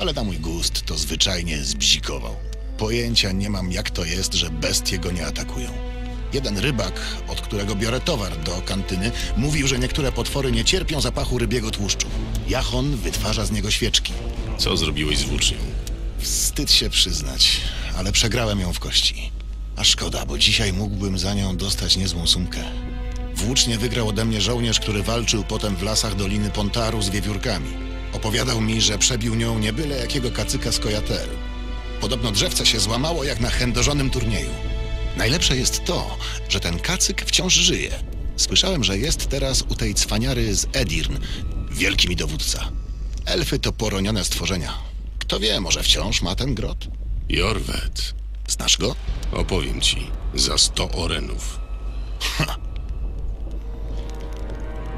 ale na mój gust to zwyczajnie zbzikował. Pojęcia nie mam, jak to jest, że bestie go nie atakują. Jeden rybak, od którego biorę towar do kantyny, mówił, że niektóre potwory nie cierpią zapachu rybiego tłuszczu. Jachon wytwarza z niego świeczki. Co zrobiłeś z włócznią? Wstyd się przyznać, ale przegrałem ją w kości. A szkoda, bo dzisiaj mógłbym za nią dostać niezłą sumkę. Włócznie wygrał ode mnie żołnierz, który walczył potem w lasach Doliny Pontaru z wiewiórkami. Opowiadał mi, że przebił nią nie byle jakiego kacyka z Kojatel. Podobno drzewce się złamało jak na chędożonym turnieju. Najlepsze jest to, że ten kacyk wciąż żyje. Słyszałem, że jest teraz u tej cwaniary z Edirn, wielki mi dowódca. Elfy to poronione stworzenia. Kto wie, może wciąż ma ten grot? Jorwet. Znasz go? Opowiem ci. Za sto orenów.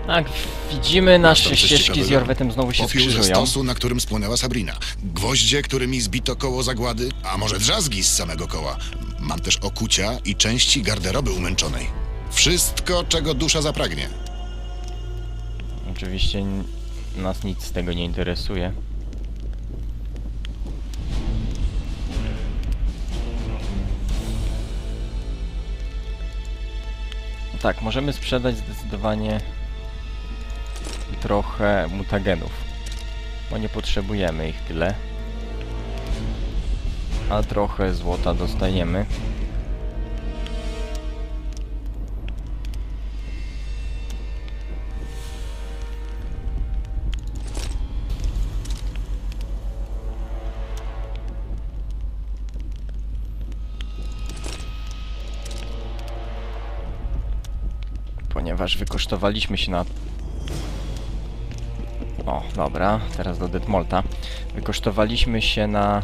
Tak, widzimy nasze coś ścieżki z ciekawego? Jorwetem znowu się Popiół ze skrzyżują. stosu, na którym spłynęła Sabrina. Gwoździe, którymi zbito koło zagłady, a może drzazgi z samego koła. Mam też okucia i części garderoby umęczonej. Wszystko, czego dusza zapragnie. Oczywiście n- nas nic z tego nie interesuje. Tak, możemy sprzedać zdecydowanie trochę mutagenów. Bo nie potrzebujemy ich tyle. A trochę złota dostajemy. Ponieważ wykosztowaliśmy się na... Dobra, teraz do Detmolta. Wykosztowaliśmy się na...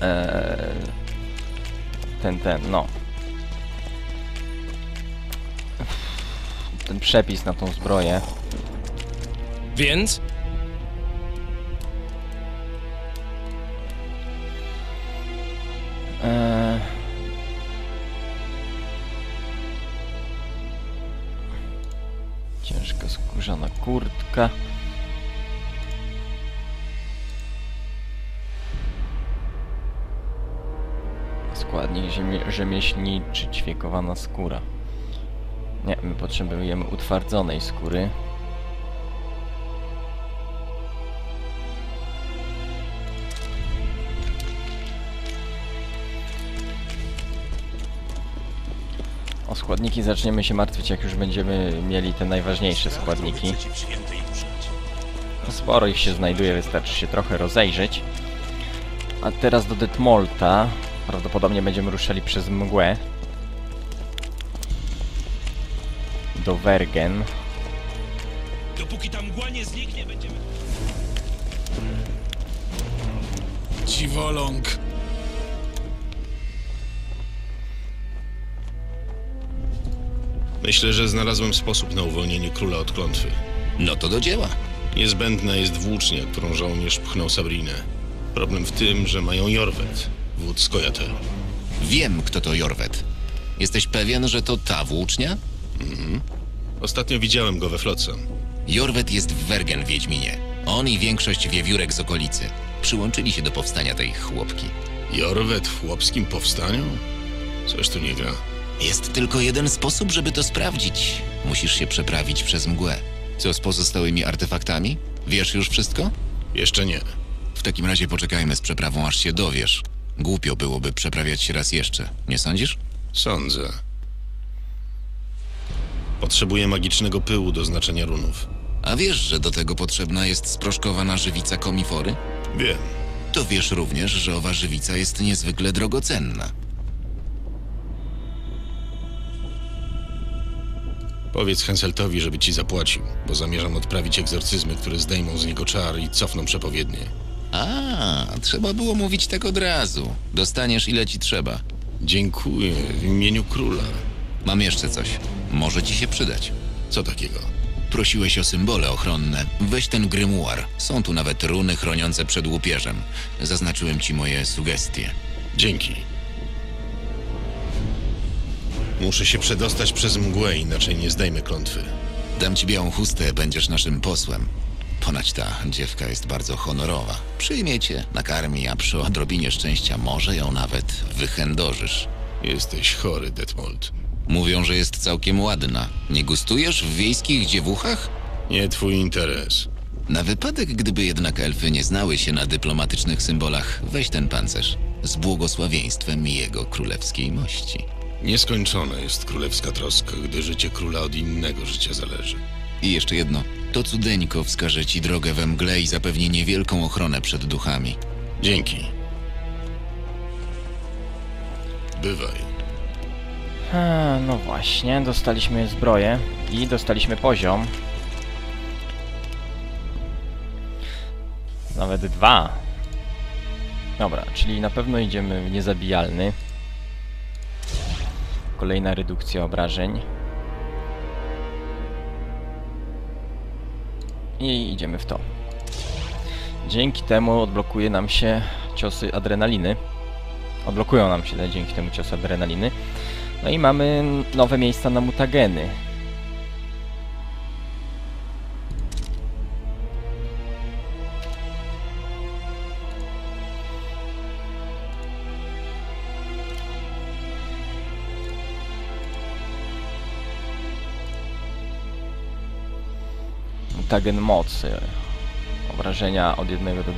Eee, ten, ten, no. Ten przepis na tą zbroję. Więc? Eee... Ciężka skórzana kurtka. Ziemie- rzemieślniczy, ćwiekowana skóra. Nie, my potrzebujemy utwardzonej skóry. O składniki zaczniemy się martwić, jak już będziemy mieli te najważniejsze składniki. Sporo ich się znajduje, wystarczy się trochę rozejrzeć. A teraz do Detmolta. Prawdopodobnie będziemy ruszali przez mgłę. Do Wergen. Dopóki ta mgła nie zniknie, będziemy... Dziwoląg. Myślę, że znalazłem sposób na uwolnienie króla od klątwy. No to do dzieła. Niezbędna jest włócznia, którą żołnierz pchnął Sabrinę. Problem w tym, że mają Jorwet, wódz Skojatel. Wiem, kto to Jorwet. Jesteś pewien, że to ta włócznia? Ostatnio widziałem go we Flotsam. Jorwet jest w Wergen, Wiedźminie. On i większość wiewiórek z okolicy. Przyłączyli się do powstania tej chłopki. Jorwet w chłopskim powstaniu? Coś tu nie gra. Jest tylko jeden sposób, żeby to sprawdzić. Musisz się przeprawić przez mgłę. Co z pozostałymi artefaktami? Wiesz już wszystko? Jeszcze nie. W takim razie poczekajmy z przeprawą, aż się dowiesz. Głupio byłoby przeprawiać się raz jeszcze, nie sądzisz? Sądzę. Potrzebuję magicznego pyłu do znaczenia runów. A wiesz, że do tego potrzebna jest sproszkowana żywica komifory? Wiem. To wiesz również, że owa żywica jest niezwykle drogocenna. Powiedz Henseltowi, żeby ci zapłacił, bo zamierzam odprawić egzorcyzmy, które zdejmą z niego czar i cofną przepowiednie. A, trzeba było mówić tak od razu. Dostaniesz ile ci trzeba. Dziękuję w imieniu króla. Mam jeszcze coś. Może ci się przydać. Co takiego? Prosiłeś o symbole ochronne. Weź ten grymuar. Są tu nawet runy chroniące przed łupieżem. Zaznaczyłem ci moje sugestie. Dzięki. Muszę się przedostać przez mgłę, inaczej nie zdejmę klątwy. Dam ci białą chustę, będziesz naszym posłem. Ponoć ta dziewka jest bardzo honorowa. Przyjmie cię, nakarmi, a przy odrobinie szczęścia może ją nawet wychędożysz. Jesteś chory, Detmold. Mówią, że jest całkiem ładna. Nie gustujesz w wiejskich dziewuchach? Nie twój interes. Na wypadek, gdyby jednak elfy nie znały się na dyplomatycznych symbolach, weź ten pancerz. Z błogosławieństwem jego królewskiej mości. Nieskończona jest królewska troska, gdy życie króla od innego życia zależy. I jeszcze jedno. To cudeńko wskaże ci drogę we mgle i zapewni niewielką ochronę przed duchami. Dzięki. Bywaj. A, no właśnie, dostaliśmy zbroję i dostaliśmy poziom. Nawet dwa. Dobra, czyli na pewno idziemy w niezabijalny. Kolejna redukcja obrażeń. I idziemy w to. Dzięki temu odblokuje nam się ciosy adrenaliny. Odblokują nam się dzięki temu ciosy adrenaliny. No i mamy nowe miejsca na mutageny. Mutagen mocy. Obrażenia od 1 do 2.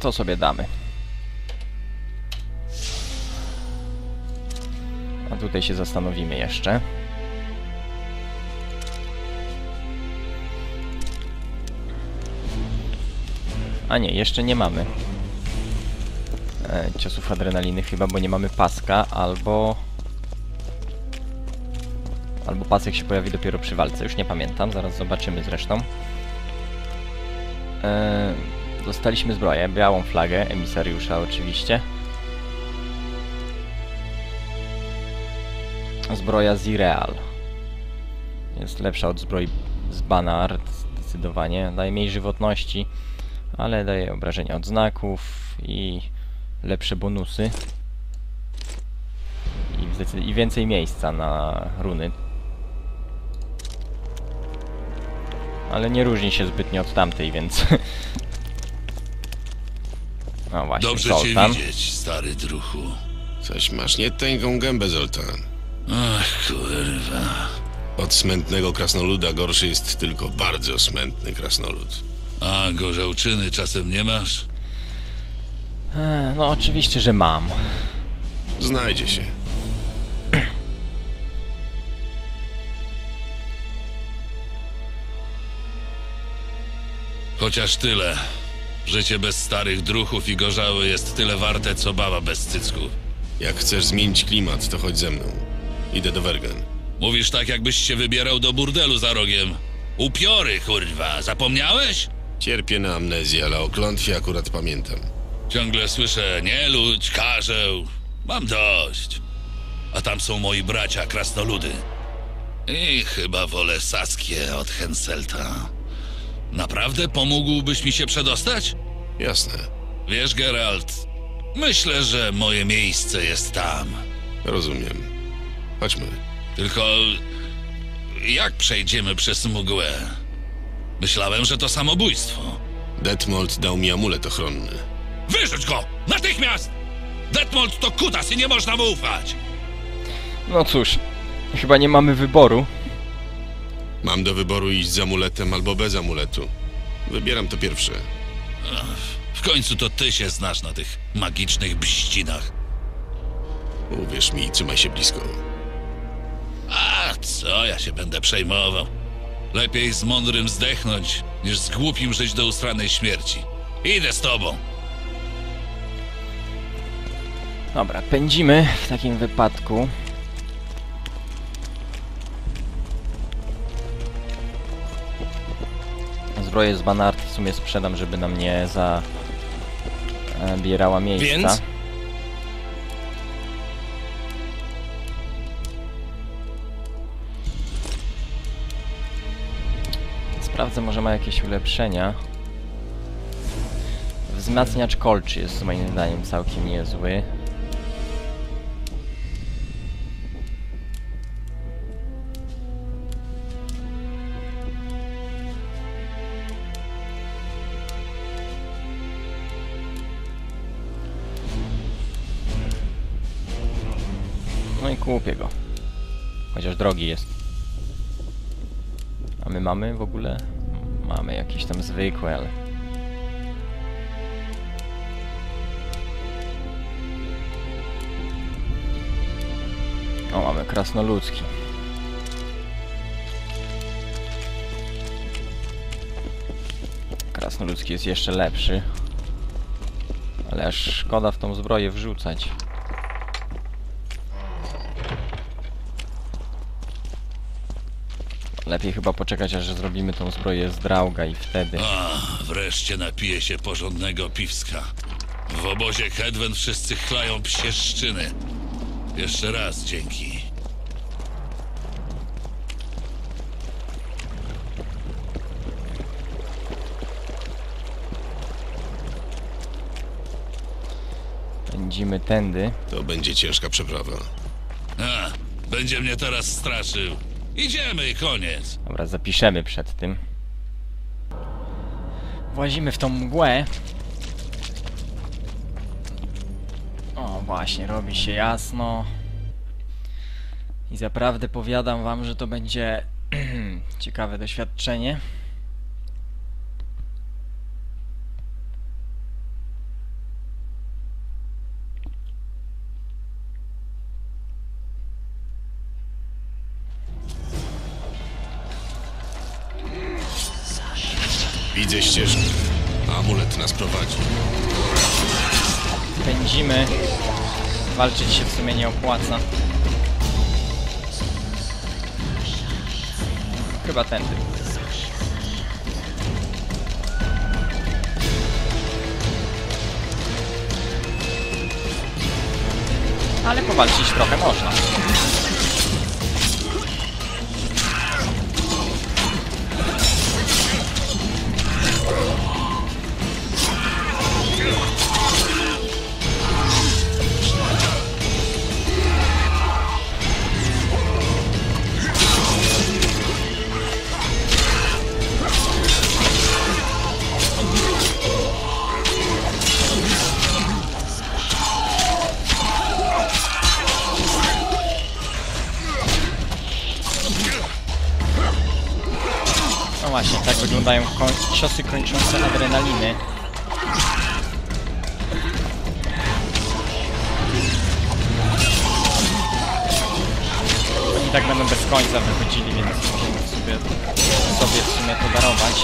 To sobie damy. A tutaj się zastanowimy jeszcze. A nie, jeszcze nie mamy e, ciosów adrenaliny chyba, bo nie mamy paska, albo... Albo pasek się pojawi dopiero przy walce, już nie pamiętam, zaraz zobaczymy zresztą. E, dostaliśmy zbroję, białą flagę, emisariusza oczywiście. Zbroja Zireal. Jest lepsza od zbroi z Banard, zdecydowanie. Daje mniej żywotności, ale daje obrażenia od znaków i lepsze bonusy. I, I więcej miejsca na runy. Ale nie różni się zbytnio od tamtej, więc... No właśnie, Dobrze Zoltan. cię widzieć, stary druchu. Coś masz nietęgą gębę, Zoltan. Ach, kurwa. Od smętnego krasnoluda gorszy jest tylko bardzo smętny krasnolud. A gorzałczyny czasem nie masz? E, No oczywiście, że mam. Znajdzie się. Chociaż tyle. Życie bez starych druchów i gorzały jest tyle warte, co baba bez cycków. Jak chcesz zmienić klimat, to chodź ze mną. Idę do Wergen. Mówisz tak, jakbyś się wybierał do burdelu za rogiem. Upiory, kurwa, zapomniałeś? Cierpię na amnezję, ale o klątwie akurat pamiętam. Ciągle słyszę, nie ludź, karzeł. Mam dość. A tam są moi bracia, krasnoludy. I chyba wolę Saskię od Henselta. Naprawdę pomógłbyś mi się przedostać? Jasne. Wiesz, Geralt, myślę, że moje miejsce jest tam. Rozumiem. Chodźmy. Tylko jak przejdziemy przez mgłę? Myślałem, że to samobójstwo. Detmold dał mi amulet ochronny. Wyrzuć go! Natychmiast! Detmold to kutas i nie można mu ufać! No cóż, chyba nie mamy wyboru. Mam do wyboru iść z amuletem albo bez amuletu. Wybieram to pierwsze. W końcu to ty się znasz na tych magicznych bździnach. Uwierz mi, trzymaj się blisko. A co ja się będę przejmował? Lepiej z mądrym zdechnąć, niż z głupim żyć do ustranej śmierci. Idę z tobą. Dobra, pędzimy w takim wypadku. Zbroję z Banart w sumie sprzedam, żeby nam nie zabierała miejsca. Więc? Sprawdzę, może ma jakieś ulepszenia. Wzmacniacz kolczy jest moim zdaniem całkiem niezły. Drogi jest. A my mamy w ogóle? Mamy jakieś tam zwykłe, ale... O, mamy krasnoludzki. Krasnoludzki jest jeszcze lepszy. Ale szkoda w tą zbroję wrzucać. Lepiej chyba poczekać, aż zrobimy tą zbroję z drauga i wtedy... A, wreszcie napije się porządnego piwska. W obozie Hedwen wszyscy chlają psie szczyny. Jeszcze raz dzięki. Pędzimy tędy. To będzie ciężka przeprawa. A, będzie mnie teraz straszył. Idziemy koniec. Dobra, zapiszemy przed tym. Włazimy w tą mgłę. O, właśnie, robi się jasno. I zaprawdę powiadam wam, że to będzie ciekawe doświadczenie. Walczyć się w sumie nie opłaca. Chyba tędy. Ale powalczyć trochę można. No właśnie, tak wyglądają koń- ciosy kończące adrenaliny. Oni tak będą bez końca wychodzili, więc możemy sobie, sobie w sumie to darować.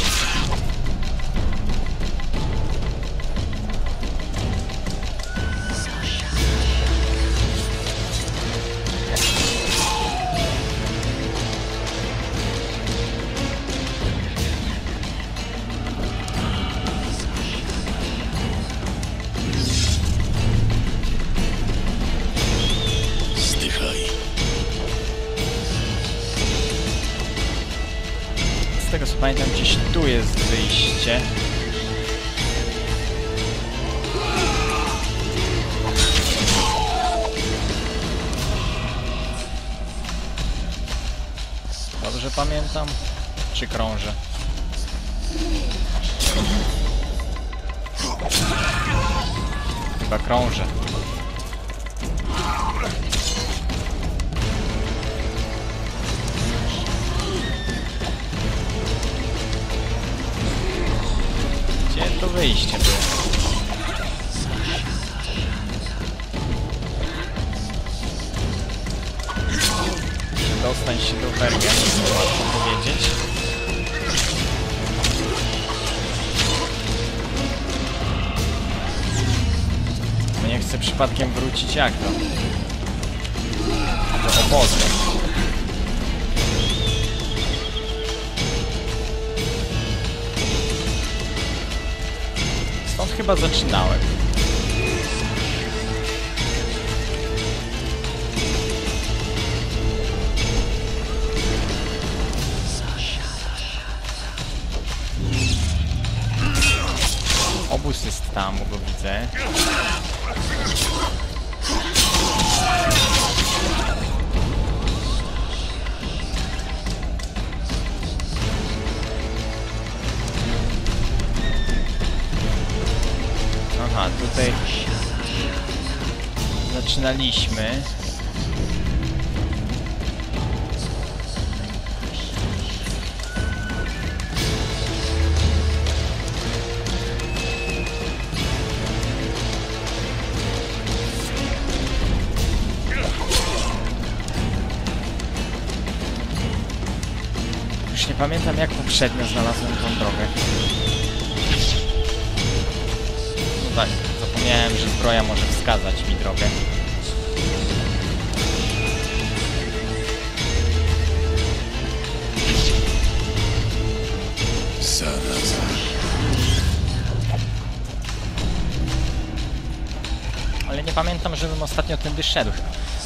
Pamiętam, gdzieś tu jest wyjście. Dobrze pamiętam? Czy krążę? Chyba krążę. Wyjście było? Dostań się do Bergen, łatwo powiedzieć. Nie chcę przypadkiem wrócić jak to? Do obozu. Chyba zaczynałem. Obóz jest tam, bo go widzę. zaczynaliśmy. Już nie pamiętam jak poprzednio znalazłem tą drogę. No tak, zapomniałem, że zbroja może wskazać mi drogę. Pamiętam, żebym ostatnio tędy szedł.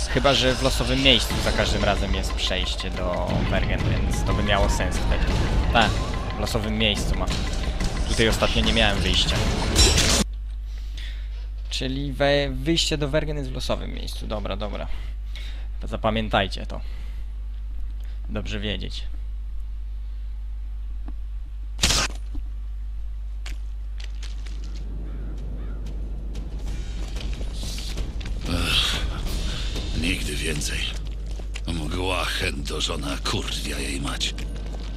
Chyba, że w losowym miejscu za każdym razem jest przejście do Bergen, więc to by miało sens wtedy. Tak, w losowym miejscu mam. Tutaj ostatnio nie miałem wyjścia. Czyli we, wyjście do Wergen jest w losowym miejscu. Dobra, dobra. Zapamiętajcie to. Dobrze wiedzieć. Nigdy więcej. Mgła chędożona kurwia jej mać.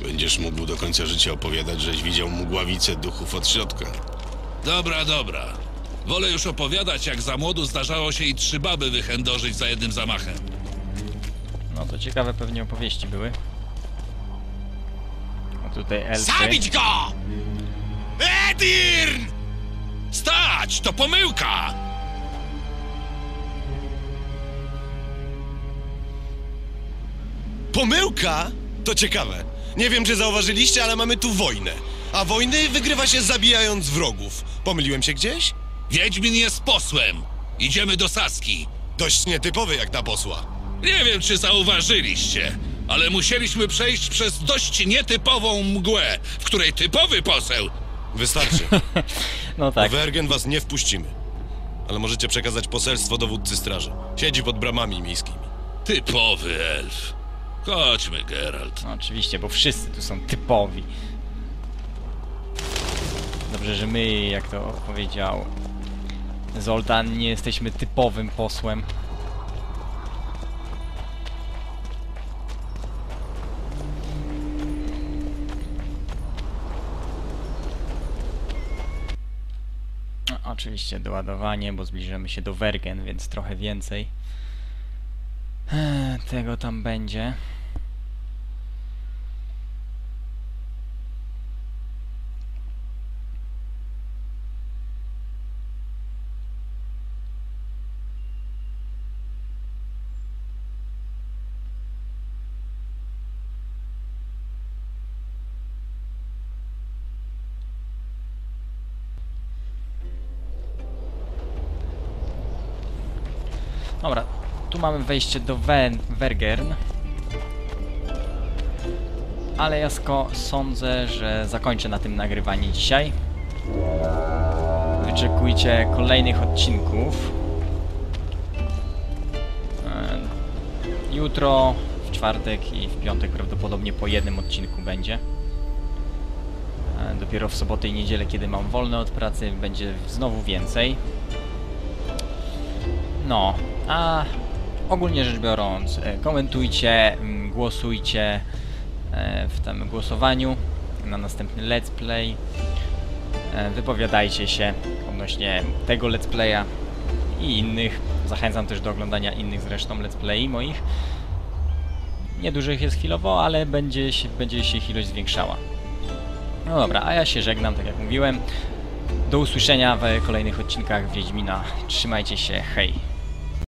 Będziesz mógł do końca życia opowiadać, żeś widział mgławicę duchów od środka. Dobra, dobra. Wolę już opowiadać, jak za młodu zdarzało się i trzy baby wychędożyć za jednym zamachem. No to ciekawe pewnie opowieści były. A tutaj elfy. Zabić go! Edirn! Stać! To pomyłka! Pomyłka? To ciekawe. Nie wiem, czy zauważyliście, ale mamy tu wojnę. A wojny wygrywa się zabijając wrogów. Pomyliłem się gdzieś? Wiedźmin jest posłem. Idziemy do Saski. Dość nietypowy jak na posła. Nie wiem, czy zauważyliście, ale musieliśmy przejść przez dość nietypową mgłę, w której typowy poseł Wystarczy. No tak. Wergen was nie wpuścimy. Ale możecie przekazać poselstwo dowódcy straży. Siedzi pod bramami miejskimi. Typowy elf. Chodźmy, Geralt. No oczywiście, bo wszyscy tu są typowi. Dobrze, że my, jak to powiedział Zoltan, nie jesteśmy typowym posłem. No, Oczywiście doładowanie, bo zbliżamy się do Wergen, więc trochę więcej tego tam będzie. Dobra, tu mamy wejście do Wen Wergern. Ale ja sko sądzę, że zakończę na tym nagrywanie dzisiaj. Wyczekujcie kolejnych odcinków. E, Jutro, w czwartek i w piątek prawdopodobnie po jednym odcinku będzie. E, Dopiero w sobotę i niedzielę, kiedy mam wolne od pracy, będzie znowu więcej. No, a ogólnie rzecz biorąc, e, komentujcie, mm, głosujcie e, w tym głosowaniu na następny let's play. E, Wypowiadajcie się odnośnie tego let's playa i innych. Zachęcam też do oglądania innych zresztą let's play moich. Niedużych jest chwilowo, ale będzie się, będzie się ich ilość zwiększała. No dobra, a ja się żegnam, tak jak mówiłem. Do usłyszenia w kolejnych odcinkach Wiedźmina. Trzymajcie się, hej!